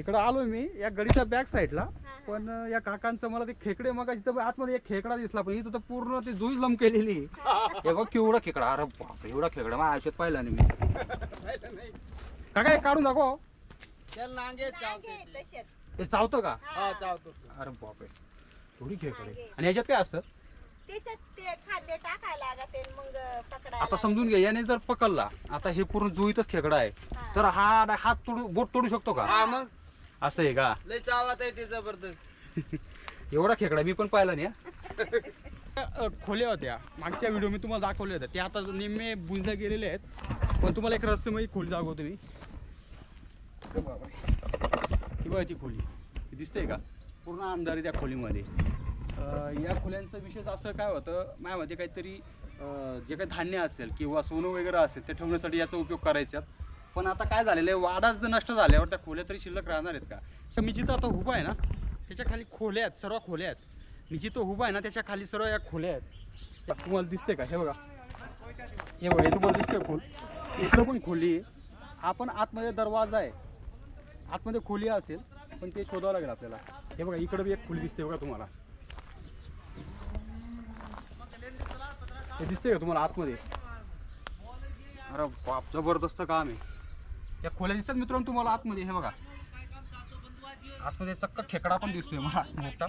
इकडं आलोय मी या गडीच्या बॅक साईडला पण या काकांचं मला ते खेकडे मग आतमध्ये एक खेकडा दिसला पण इथं तर पूर्ण ते जुईच लम केलेली आहे. हे बघ केवढा खेकडा अरे बाप एवढा खेकडा माझ्या आयुष्यात पाहिला नाही मी. काका हे काढून दाखव. चल नांगे चावते. नांगे तसेच. चावतं का? हा. चावतो. अरे बापरे थोडी खेकडे आणि ह्याच्यात काय असतं? त्याच्यात ते खाद्य टाकायला लागते मग पकडायला आता समजून घ्या याने जर पकडला आता हे पूर्ण जुईतच खेकडा आहे. तर हा हात तोडू बोट तोडू शकतो का? हा मग? असं आहे का? लय चावत आहे ते जबरदस्त. एवढा खेकडा मी पण पाहिला नाही हा. अ, खोल्या होत्या. मागच्या व्हिडिओ मी तुम्हाला दाखवल्या होत्या. त्या आता निम्मे बुजल्या गेलेले आहेत. पण तुम्हाला एक रहस्यमयी खोली दाखवतो मी. अरे बापरे. ही बघा ती खोली. ही दिसते का? पूर्ण अंधार त्या खोलीमध्ये. अ, या खोल्यांचं विशेष असं काय होतं? माझ्यामध्ये काहीतरी अ, जे काही धान्य असेल किंवा सोनं वगैरे असेल ते ठेवण्यासाठी याचा उपयोग करायच्यात. पण आता काय झालेलं आहे? वाडाच जर नष्ट झाल्यावर त्या खोल्या तरी शिल्लक राहणार आहेत का? तर मी जिथं आता उभा आहे ना त्याच्याखाली खोल्या आहेत सर्व खोल्या आहेत. मी जिथं उभा आहे ना त्याच्याखाली सर्व या खोल्या आहेत. तुम्हाला दिसते का? हे बघा. हे बघा हे तुम्हाला दिसतंय खोल. इकडं पण खोली आहे. हा पण आतमध्ये दरवाजा आहे. आतमध्ये खोली असेल पण ते शोधावं लागेल आपल्याला. हे बघा इकडं बी एक खोली दिसते बघा तुम्हाला. हे दिसते का तुम्हाला आतमध्ये? अरे बाप जबरदस्त काम आहे. या खोल्या दिसतात मित्रांनो तुम्हाला आतमध्ये हे बघा. आतमध्ये चक्क खेकडा पण दिसतोय मला मोठा.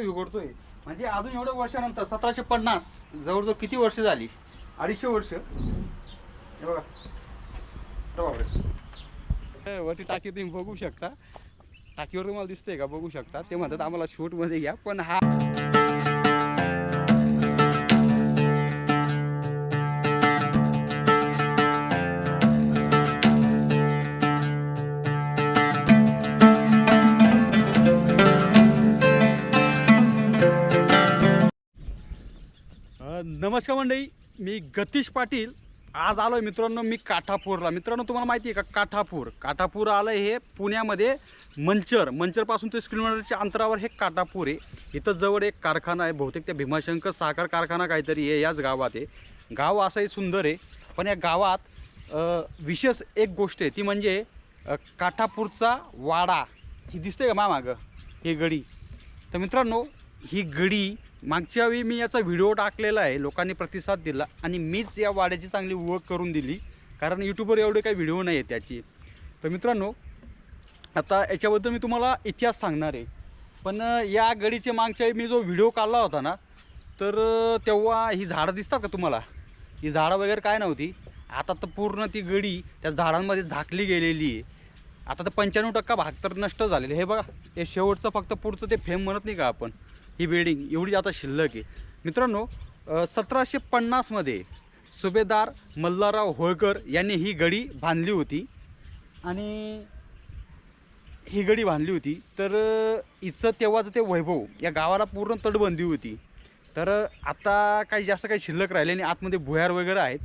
उघडतोय. म्हणजे अजून एवढ्या वर्षानंतर सतराशे पन्नास जवळजवळ किती वर्ष झाली? अडीचशे वर्ष. हे बघा. वरती टाकी तुम्ही बघू शकता. टाकीवर तुम्हाला दिसतंय का? बघू शकता. ते म्हणतात आम्हाला शूटमध्ये घ्या पण हा नमस्कार मंडळी मी गतीश पाटील. आज आलो आहे मित्रांनो मी काठापूरला. मित्रांनो तुम्हाला माहिती आहे का काठापूर? काठापूर आलं हे पुण्यामध्ये मंचर. मंचरपासून तीस किलोमीटरच्या अंतरावर हे काठापूर आहे. इथं जवळ एक कारखाना आहे बहुतेक त्या भीमाशंकर साखर कारखाना काहीतरी आहे याच गावात आहे. गाव असंही सुंदर आहे पण या गावात विशेष एक गोष्ट आहे ती म्हणजे काठापूरचा वाडा. ही दिसते का मामागं? हे ही गडी. तर मित्रांनो ही गडी मागच्या वेळी मी याचा व्हिडिओ टाकलेला आहे लोकांनी प्रतिसाद दिला आणि मीच या वाड्याची चांगली ओळख करून दिली कारण यूट्यूबवर एवढे काही व्हिडिओ नाही आहे त्याची तर मित्रांनो आता याच्याबद्दल मी तुम्हाला इतिहास सांगणार आहे. पण या गडीचे मागच्या वेळी मी जो व्हिडिओ काढला होता ना तर तेव्हा ही झाडं दिसतात का तुम्हाला? ही झाडं वगैरे काय नव्हती. आता तर पूर्ण ती गडी त्या झाडांमध्ये झाकली गेलेली आहे. आता तर पंच्याण्णव टक्का भाग तर नष्ट झालेले. हे बघा हे शेवटचं फक्त पुढचं ते फेम म्हणत नाही का आपण? ही बिल्डिंग एवढी आता शिल्लक आहे. मित्रांनो सतराशे पन्नासमध्ये सुभेदार मल्हारराव होळकर यांनी ही गडी बांधली होती. आणि ही गडी बांधली होती. तर अ, हिचं तेव्हाचं ते वैभव या गावाला पूर्ण तटबंदी होती. तर आता काही जास्त काही शिल्लक राहिले आणि आतमध्ये भुयार वगैरे आहेत.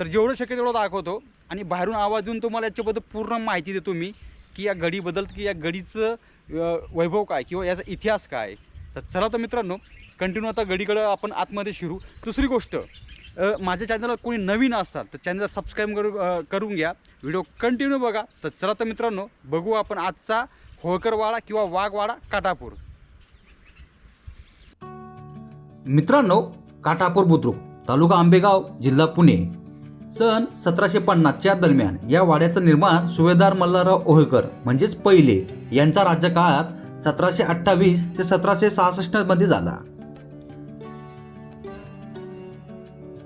तर जेवढं शक्य तेवढं दाखवतो. आणि बाहेरून आवाज देऊन तुम्हाला याच्याबद्दल पूर्ण माहिती देतो मी की या गडीबद्दल की या गडीचं वैभव काय किंवा याचा इतिहास काय. तर चला तर मित्रांनो कंटिन्यू आता गडीकडं आपण आतमध्ये शिरू. दुसरी गोष्ट माझ्या चॅनलला कोणी नवीन असतात तर चॅनलला सबस्क्राईब करू करून घ्या. व्हिडिओ कंटिन्यू बघा. तर चला तर मित्रांनो बघू आपण आजचा होळकरवाडा किंवा वाघवाडा काटापूर. मित्रांनो काठापूर बुद्रुक तालुका आंबेगाव जिल्हा पुणे. सन सतराशे पन्नासच्या दरम्यान या वाड्याचं निर्माण सुभेदार मल्हारराव ओहेकर म्हणजेच पहिले यांचा राज्यकाळात सतराशे अठ्ठावीस ते सतराशे सहासष्टमध्ये झाला.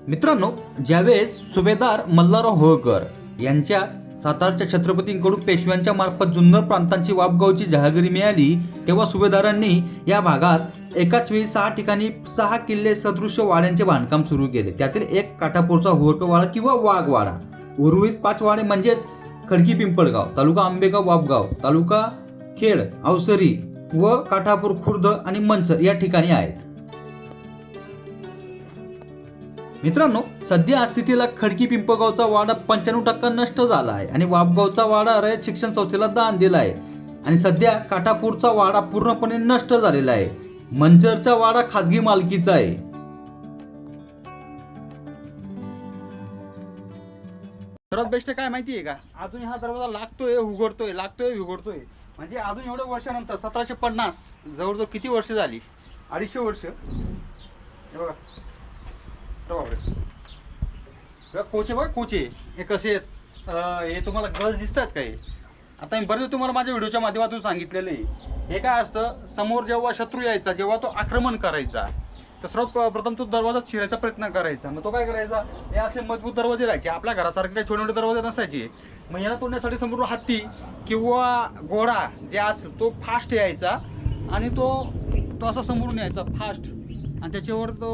मित्रांनो ज्यावेळेस सुभेदार मल्हारराव होळकर यांच्या सातारच्या छत्रपतींकडून पेशव्यांच्या मार्फत जुन्नर प्रांतांची वापगावची जहागिरी मिळाली तेव्हा सुभेदारांनी या भागात एकाच वेळी सहा ठिकाणी सहा किल्ले सदृश्य वाड्यांचे बांधकाम सुरू केले. त्यातील एक काठापूरचा होळकरवाडा किंवा वाघवाडा उर्वरित पाच वाडे म्हणजेच खडकी पिंपळगाव तालुका आंबेगाव वापगाव तालुका खेड अवसरी व काठापूर खुर्द आणि मंचर या ठिकाणी आहेत. मित्रांनो सध्या स्थितीला खडकी पिंपगावचा वाडा पंच्याण्णव टक्का नष्ट झाला आहे आणि वापगावचा वाडा रयत शिक्षण संस्थेला दान दिला आहे. आणि सध्या काठापूरचा वाडा पूर्णपणे नष्ट झालेला आहे. मंजरचा वाडा खाजगी मालकीचा आहे. सर्वात बेस्ट काय माहिती आहे का? अजून हा दरवाजा लागतोय उघडतोय लागतोय उघडतोय म्हणजे अजून एवढ्या वर्षानंतर सतराशे पन्नास जवळजवळ किती वर्ष झाली? अडीचशे वर्ष. हे बघा. कोचे बघा कोचे. हे कसे आहेत? हे तुम्हाला गज दिसतात काय आता मी बरेच तुम्हाला माझ्या व्हिडिओच्या माध्यमातून सांगितलेलं आहे. हे काय असतं? समोर जेव्हा शत्रू यायचा जेव्हा तो आक्रमण करायचा तर सर्वात प्रथम तो दरवाजा शिरायचा प्रयत्न करायचा. मग तो काय करायचा? हे असे मजबूत दरवाजे राहायचे. आपल्या घरासारखे काही छोटे मोठे दरवाजे नसायचे. मग याला तोडण्यासाठी संपूर्ण हत्ती किंवा घोडा जे असेल तो फास्ट यायचा आणि तो तो असा समोरून यायचा फास्ट आणि त्याच्यावर तो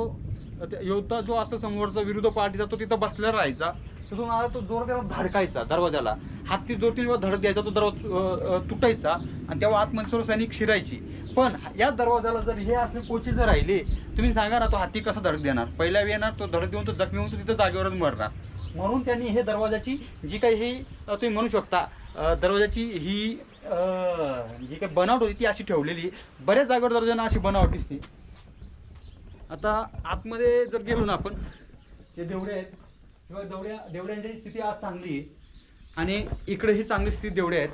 योद्धा जो असतो समोरचा विरुद्ध पार्टीचा तो तिथं बसलेला राहायचा. तिथून आला तो जोर त्याला धडकायचा दरवाजाला. हत्ती जोर तीन धडक द्यायचा तो दरवाजा तुटायचा आणि तेव्हा आतमध्ये सर्व सैनिक शिरायची. पण या दरवाजाला जर हे असले कोची जर राहिले तुम्ही सांगा ना तो हत्ती कसा धडक देणार? पहिल्या वेळ येणार तो धडक देऊन तो जखमी होऊन तो तिथं जागेवरच मरणार. म्हणून त्यांनी हे दरवाजाची जी काही हे तुम्ही म्हणू शकता दरवाजाची ही जी काही बनावट होती ती अशी ठेवलेली. बऱ्याच जागेवर दरवाजांना अशी बनावट दिसते आता आतमध्ये जर गेलो ना आपण हे देवडे आहेत. किंवा देवड्या देवड्यांची स्थिती आज चांगली आहे. आणि इकडे ही चांगली स्थिती देवडे आहेत.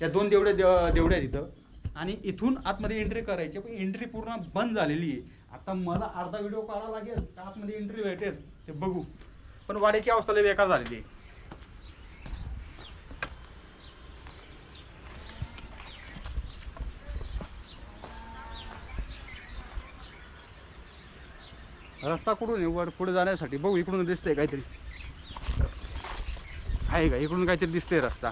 या दोन देवड्या देव देवड्या आहेत इथं. आणि इथून आतमध्ये एंट्री करायची पण एंट्री पूर्ण बंद झालेली आहे. आता मला अर्धा व्हिडिओ काढावा लागेल तर आतमध्ये एंट्री भेटेल. ते बघू. पण वाड्याची अवस्था लई बेकार झालेली आहे. रस्ता कुठून आहे? वर पुढे जाण्यासाठी. बघू इकडून दिसतंय काहीतरी. आहे का? इकडून काहीतरी दिसतंय रस्ता.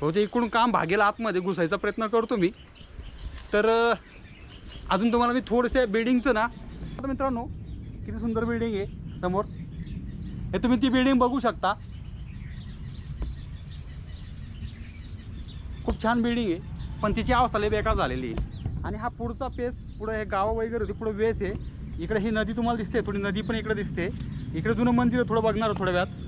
हो ते इकडून काम भागेल आतमध्ये घुसायचा प्रयत्न करतो मी. तर अजून तुम्हाला मी थोडंसं बिल्डिंगचं ना आता मित्रांनो किती सुंदर बिल्डिंग आहे समोर. हे तुम्ही ती बिल्डिंग बघू शकता. खूप छान बिल्डिंग आहे. पण तिची अवस्था लई बेकार झालेली आहे. आणि हा पुढचा पेस पुढं हे गावं वगैरे होती पुढं वेस आहे. इकडे ही नदी तुम्हाला दिसते थोडी नदी पण इकडे दिसते. इकडे जुनं मंदिर आहे थोडं बघणार थोड्या वेळात.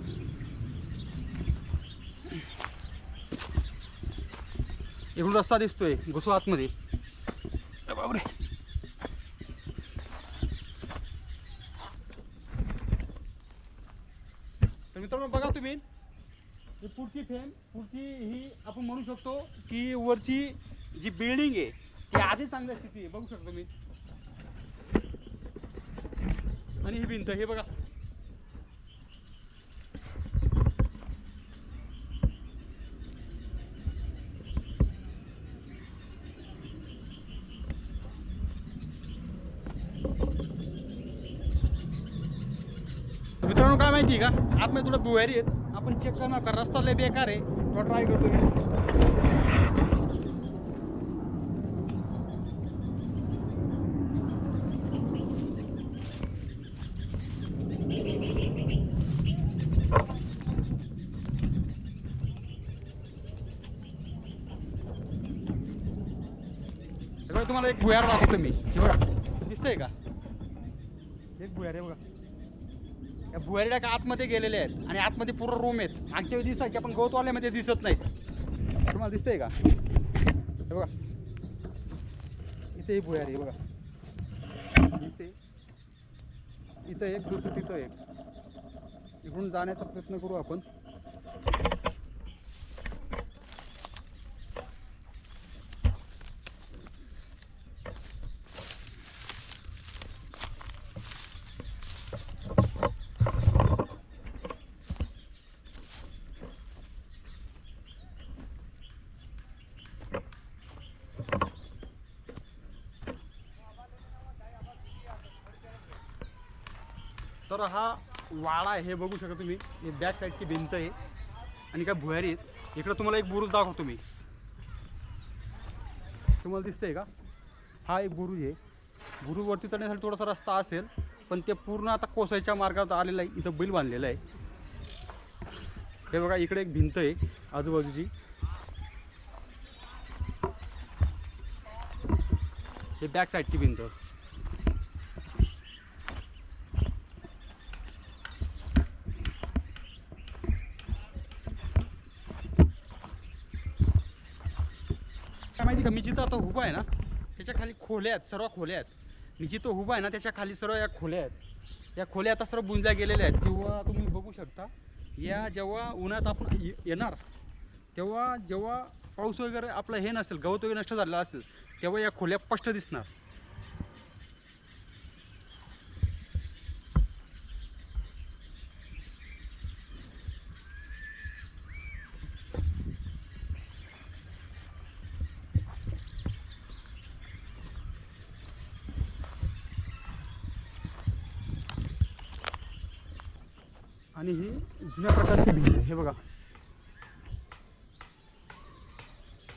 इकडून रस्ता दिसतोय घुसू आतमध्ये अरे बापरे तर मित्रांनो बघा तुम्ही ही पुढची फेम पुढची ही आपण म्हणू शकतो की वरची जी बिल्डिंग आहे ती आजही चांगल्या स्थिती आहे. बघू शकतो मी आणि ही भिंत हे बघा. मित्रांनो काय माहिती आहे का? आतमध्ये थोडं बुवारी आहेत. आपण चेक करणार का रस्ता लय बेकार आहे. थोडा ट्राय करतो मी. तुम्हाला एक भुयार दाखवतो मी. हे बघा दिसतंय का? एक भुयार आहे बघा. या भुयारीला आतमध्ये गेलेले आहेत आणि आतमध्ये पूर्ण रूम आहेत. मागच्या वेळी दिसायचे पण गवतवाल्यामध्ये दिसत नाहीत. तुम्हाला दिसतंय का? हे बघा. इथे एक भुयारी बघा. दिसते इथं एक दुसरं तिथं एक. इकडून जाण्याचा प्रयत्न करू आपण. तर हा वाडा आहे हे बघू शकता तुम्ही. हे बॅक साईडची भिंत आहे. आणि काय भुयारी आहेत. इकडं तुम्हाला एक बुरुज दाखवतो मी. तुम्हाला दिसतंय का? हा एक बुरुज आहे. बुरुजवरती चढण्यासाठी थोडासा रस्ता असेल पण ते पूर्ण आता कोसायच्या मार्गात आलेलं आहे. इथं बैल बांधलेलं आहे. हे बघा इकडे एक भिंत आहे आजूबाजूची. हे बॅक साईडची भिंत काय माहिती का मी जिथं आता उभा आहे ना त्याच्याखाली खोल्या आहेत सर्व खोल्या आहेत. मी जिथं उभा आहे ना त्याच्याखाली सर्व या खोल्या आहेत. या खोल्या आता सर्व बुंजल्या गेलेल्या आहेत. किंवा तुम्ही बघू शकता या जेव्हा उन्हात आपण ये- येणार तेव्हा जेव्हा पाऊस वगैरे आपलं हे नसेल गवत वगैरे नष्ट झालेलं असेल तेव्हा या खोल्या स्पष्ट दिसणार आणि ही जुन्या प्रकारची भिंत आहे. हे बघा ही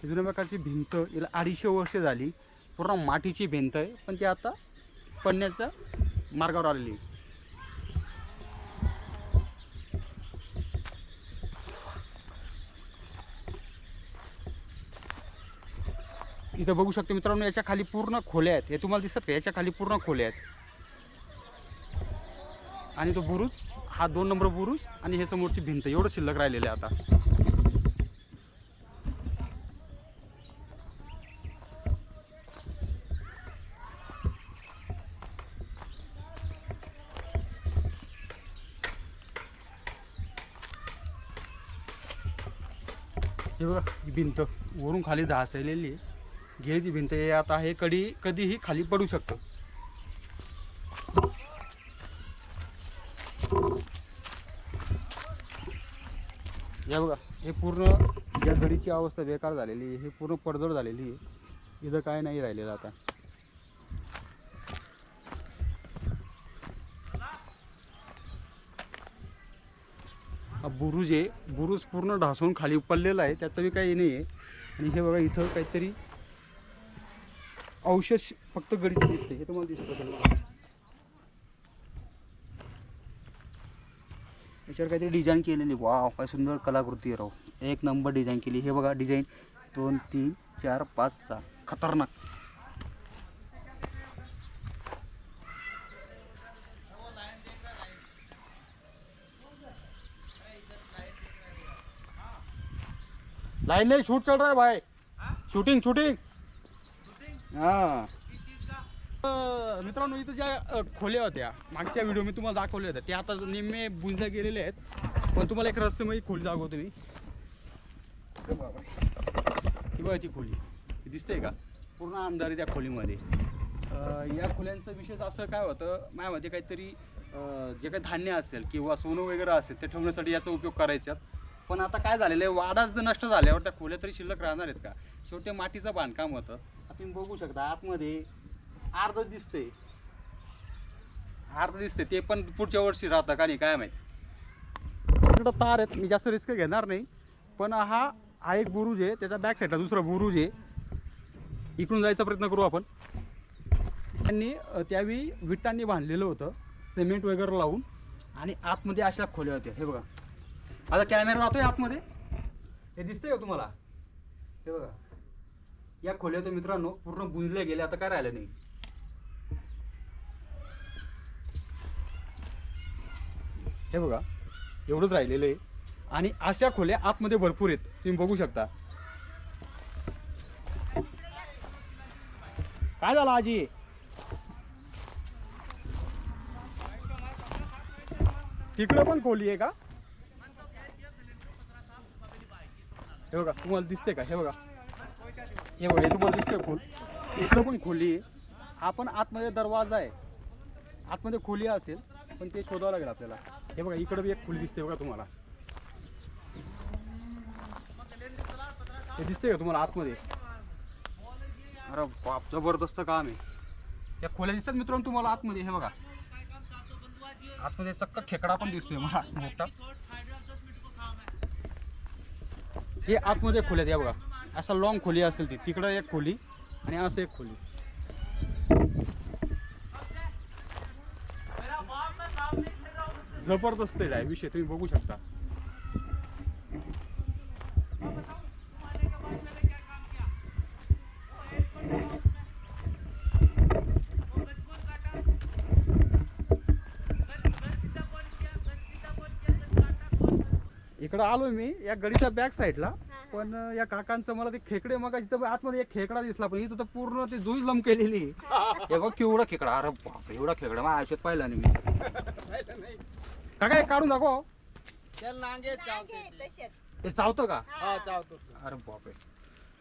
जुन्या प्रकारची भिंत याला अडीचशे वर्ष झाली. पूर्ण मातीची भिंत आहे पण ती आता पडण्याच्या मार्गावर आलेली इथं बघू शकते मित्रांनो याच्या खाली पूर्ण खोल्या आहेत. हे तुम्हाला दिसत का? याच्या खाली पूर्ण खोल्या आहेत. आणि तो बुरुज हा दोन नंबर बुरुज आणि हे समोरची भिंत एवढं शिल्लक राहिलेलं आहे आता. हे बघा ही भिंत वरून खाली धासलेली आहे. घेळीची भिंत हे आता हे कडी कधीही खाली पडू शकतं. या बघा हे पूर्ण या गडीची अवस्था बेकार झालेली आहे. हे पूर्ण पडझड झालेली आहे. इथं काय नाही राहिलेलं आता. बुरुज आहे. बुरुज पूर्ण ढासून खाली पडलेला आहे. त्याचं बी काही नाही आहे आणि हे बघा इथं काहीतरी औषध फक्त गडीचं दिसते हे तुम्हाला दिसतं असेल. याच्यावर काहीतरी डिझाईन केलेली वाव काय सुंदर कलाकृती राहू राव. एक नंबर डिझाईन केली. हे बघा डिझाईन दोन तीन चार पाच सहा. खतरनाक. लाइन नहीं शूट चल रहा है? भाई शूटिंग शूटिंग हां. मित्रांनो इथं ज्या खोल्या होत्या मागच्या व्हिडिओ मी तुम्हाला दाखवल्या होत्या त्या आता निम्मे बुंजल्या गेलेल्या आहेत. पण तुम्हाला एक रहस्यमयी खोली दाखवतो मी. ही बघा ती खोली. दिसते का? पूर्ण आहे त्या खोलीमध्ये. या खोल्यांचं विशेष असं काय होतं माझ्यामध्ये काहीतरी जे काही धान्य असेल किंवा सोनं वगैरे असेल ते ठेवण्यासाठी याचा उपयोग करायच्यात. पण आता काय झालेलं आहे? वाडाच जर नष्ट झाल्यावर त्या खोल्या तरी शिल्लक राहणार आहेत का? शेवटी मातीचं बांधकाम होतं. आता तुम्ही बघू शकता आतमध्ये अर्ध दिसते अर्ध दिसते ते पण पुढच्या वर्षी राहतं का नाही काय माहीत. तिकडं तार आहेत मी जास्त रिस्क घेणार नाही. पण हा हा एक बुरुज आहे त्याच्या बॅक साईडला दुसरा बुरुज आहे. इकडून जायचा प्रयत्न करू आपण. त्यांनी त्यावेळी विटांनी बांधलेलं होतं सिमेंट वगैरे लावून. आणि आतमध्ये अशा खोल्या होत्या हे बघा. आता कॅमेरा जातोय आतमध्ये. हे दिसतंय का तुम्हाला? हे बघा. या खोल्या मित्रांनो पूर्ण बुजले गेल्या आता काय राहिलं नाही. हे बघा एवढंच राहिलेलं आहे. आणि अशा खोल्या आतमध्ये भरपूर आहेत. तुम्ही बघू शकता. काय झालं आजी? तिकडं पण खोली आहे का? हे बघा तुम्हाला दिसते का? हे बघा. हे बघा हे तुम्हाला दिसतंय खोल. इकडं पण खोली आहे. हा पण आतमध्ये दरवाजा आहे. आतमध्ये खोली असेल पण ते शोधावं लागेल आपल्याला. हे बघा इकडं बी एक खोली दिसते बघा तुम्हाला. हे दिसते का तुम्हाला आतमध्ये? अरे बाप जबरदस्त काम आहे. या खोल्या दिसतात मित्रांनो तुम्हाला आतमध्ये हे बघा. आतमध्ये चक्क खेकडा पण दिसतोय मला मोठा. हे आतमध्ये खोल्या आहेत, या बघा. असा लॉंग खोली असेल ती. तिकडं एक खोली आणि असं एक खोली. जबरदस्त आहे विषय. तुम्ही बघू शकता. इकडं आलोय मी या गडीच्या बॅक साईडला. पण या काकांचं मला ते खेकडे मग आतमध्ये एक खेकडा दिसला पण इथं तर पूर्ण ते जुईच लम केलेली. आहे. हे बघ केवढा खेकडा अरे बाप एवढा खेकडा माझ्या आयुष्यात पाहिला नाही मी. काका हे काढून दाखव. ते. तसेच. ते चावतं का? हा. चावतो. अरे बापरे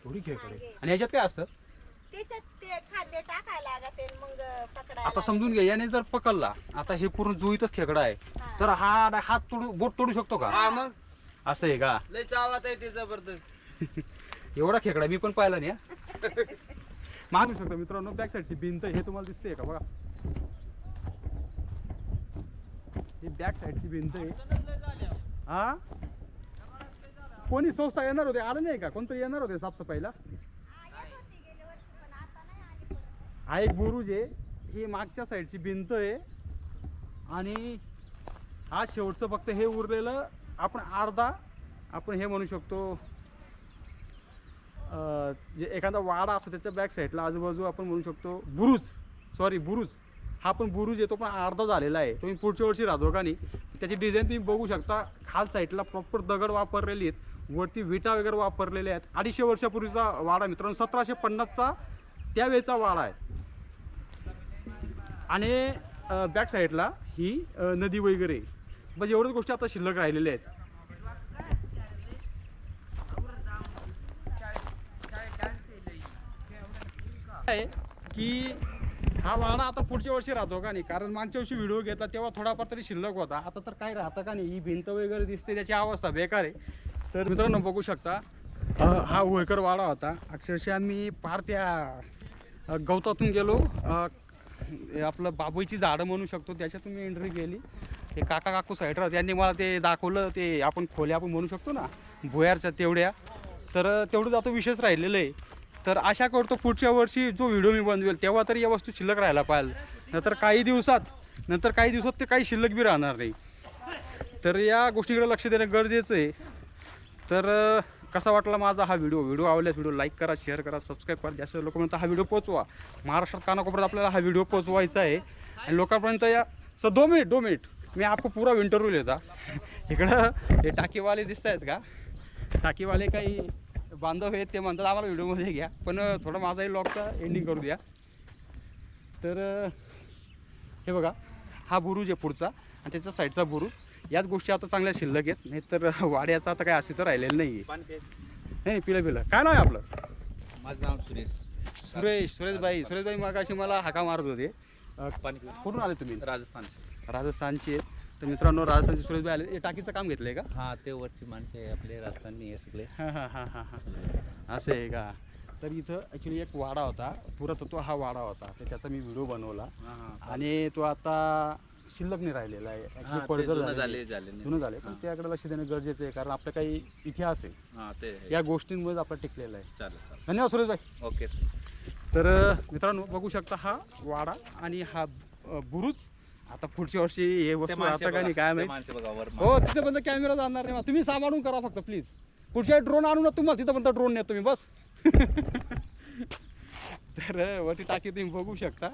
थोडी खेकडे आणि याच्यात काय असतं? त्याच्यात ते खाद्य टाकायला लागते मग पकडायला आता समजून घ्या याने जर पकडला आता हे पूर्ण जुईतच खेकडा आहे. तर हा हात तोडू बोट तोडू शकतो का? हा मग? असं आहे का? लय चावत आहे ते जबरदस्त. एवढा खेकडा मी पण पाहिला नाही हा. मागू शकतो मित्रांनो बॅक साईडची भिंत हे तुम्हाला दिसते का? बघा. ही बॅक साईडची भिंत आहे. हा? कोणी संस्था येणार होते? आलं नाही का? कोणतरी येणार होते साफसफाईला? हा एक बुरुज आहे. ही मागच्या साईडची भिंत आहे. आणि हा शेवटचं फक्त हे उरलेलं आपण अर्धा आपण हे म्हणू शकतो जे एखादा वाडा असतो त्याच्या बॅक साईडला आजूबाजू आपण म्हणू शकतो बुरुज. सॉरी बुरुज. हा पण बुरुज येतो पण अर्धा झालेला आहे. तुम्ही पुढच्या वर्षी राहतो का नाही त्याची डिझाईन तुम्ही बघू शकता. खाल साईडला प्रॉपर दगड वापरलेली आहेत. वरती विटा वगैरे वापरलेल्या आहेत. अडीचशे वर्षापूर्वीचा वाडा मित्रांनो. सतराशे पन्नासचा त्यावेळेचा वाडा आहे. आणि बॅक साईडला ही नदी वगैरे. म्हणजे एवढ्याच गोष्टी आता शिल्लक राहिलेल्या आहेत. आहे की हा वाडा आता पुढच्या वर्षी राहतो का नाही? कारण मागच्या वर्षी व्हिडिओ घेतला तेव्हा थोडाफार तरी शिल्लक होता. आता तर काय राहतं का नाही? ही भिंत वगैरे दिसते त्याची अवस्था बेकार आहे. तर मित्रांनो बघू शकता हा होळकर वाडा होता. अक्षरशः मी पार त्या गवतातून गेलो. आपलं बाबूची झाडं म्हणू शकतो त्याच्यातून मी एंट्री केली. ते काका काकू साईड राहत यांनी मला ते दाखवलं ते आपण खोल्या आपण म्हणू शकतो ना भुयारच्या तेवढ्या. तर तेवढंच आता विशेष राहिलेलं आहे. तर आशा करतो पुढच्या वर्षी जो व्हिडिओ मी बनवेल तेव्हा तरी या वस्तू शिल्लक राहायला पाहिजे. नंतर काही दिवसात नंतर काही दिवसात ते काही शिल्लक बी राहणार नाही. तर या गोष्टीकडे लक्ष देणं गरजेचं आहे. तर कसा वाटला माझा हा व्हिडिओ? व्हिडिओ आवडल्यास व्हिडिओ लाईक करा शेअर करा सबस्क्राईब करा. जास्त लोकांपर्यंत हा व्हिडिओ पोचवा महाराष्ट्रात कानाकोपऱ्यात आपल्याला हा व्हिडिओ पोचवायचा आहे. आणि लोकांपर्यंत या सर दोन मिनिट दोन मिनिट. मी आपको पूरा इंटरव्ह्यू लेता इकडं हे टाकीवाले दिसत आहेत का? टाकीवाले काही बांधव आहेत ते म्हणतात आम्हाला व्हिडिओमध्ये घ्या. पण थोडं माझाही लॉकचा एंडिंग करू द्या. तर हे बघा हा बुरुज आहे पुढचा आणि त्याच्या साईडचा बुरुज. याच गोष्टी आता चांगल्या शिल्लक आहेत नाही तर वाड्याचं आता काय अस्तित्व राहिलेलं नाही आहे नाही पिलं पिलं. काय नाव आहे आपलं? माझं नाव सुरेश. सुरेश सुरेशबाई. सुरेशबाई मग अशी मला हाका मारत होते. कुठून आले तुम्ही? राजस्थानचे. राजस्थानची आहेत. तर मित्रांनो राजस्थानचे सुरेशबाई आले. हे टाकीचं काम घेतलंय का? हा ते वरची माणसे आहे आपले राजस्थाननी हे सगळे. हां हां हां हां हां. असं आहे का? तर इथं ॲक्च्युली एक वाडा होता. पुरातत्व हा वाडा होता. तर त्याचा मी व्हिडिओ बनवला. आणि तो आता शिल्लक नाही राहिलेला आहे. हा, ते पडझड जुनं झालेली. झाले आहे. जुनं झाले. पण हा. त्याकडे लक्ष देणं गरजेचं आहे. कारण आपला काही इतिहास आहे. हा ते आहे. या गोष्टींमुळेच आपला टिकलेला आहे. चालेल चालेल. धन्यवाद सुरेशभाई ओके तर मित्रांनो बघू शकता हा वाडा आणि हा बुरुज. आता पुढच्या वर्षी हे वस्तू आता काय नाही काय माहीत? हो तिथे पण कॅमेरा जाणार नाही. तुम्ही सांभाळून करा फक्त प्लीज पुढच्या ड्रोन आणू ना तुम्हाला तिथं पण ड्रोन नेतो मी बस. तर वरती टाकी तुम्ही बघू शकता.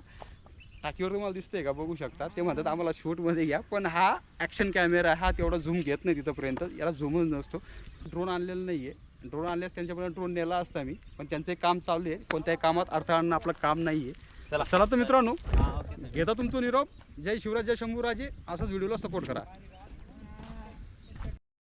टाकीवर तुम्हाला दिसतंय का? बघू शकता. ते म्हणतात आम्हाला शूटमध्ये घ्या. पण हा ॲक्शन कॅमेरा हा तेवढा झूम घेत नाही तिथंपर्यंत. याला झूमच नसतो. ड्रोन आणलेलं नाही आहे ड्रोन आणल्यास त्यांच्यापर्यंत ड्रोन नेला असता मी पण त्यांचं काम चालू आहे. कोणत्याही कामात अडथळा आणणं आपलं काम नाही आहे चला. चला तर मित्रांनो घेता तुमचं निरोप. जय शिवराज जय शंभूराजे. असंच व्हिडिओला सपोर्ट करा.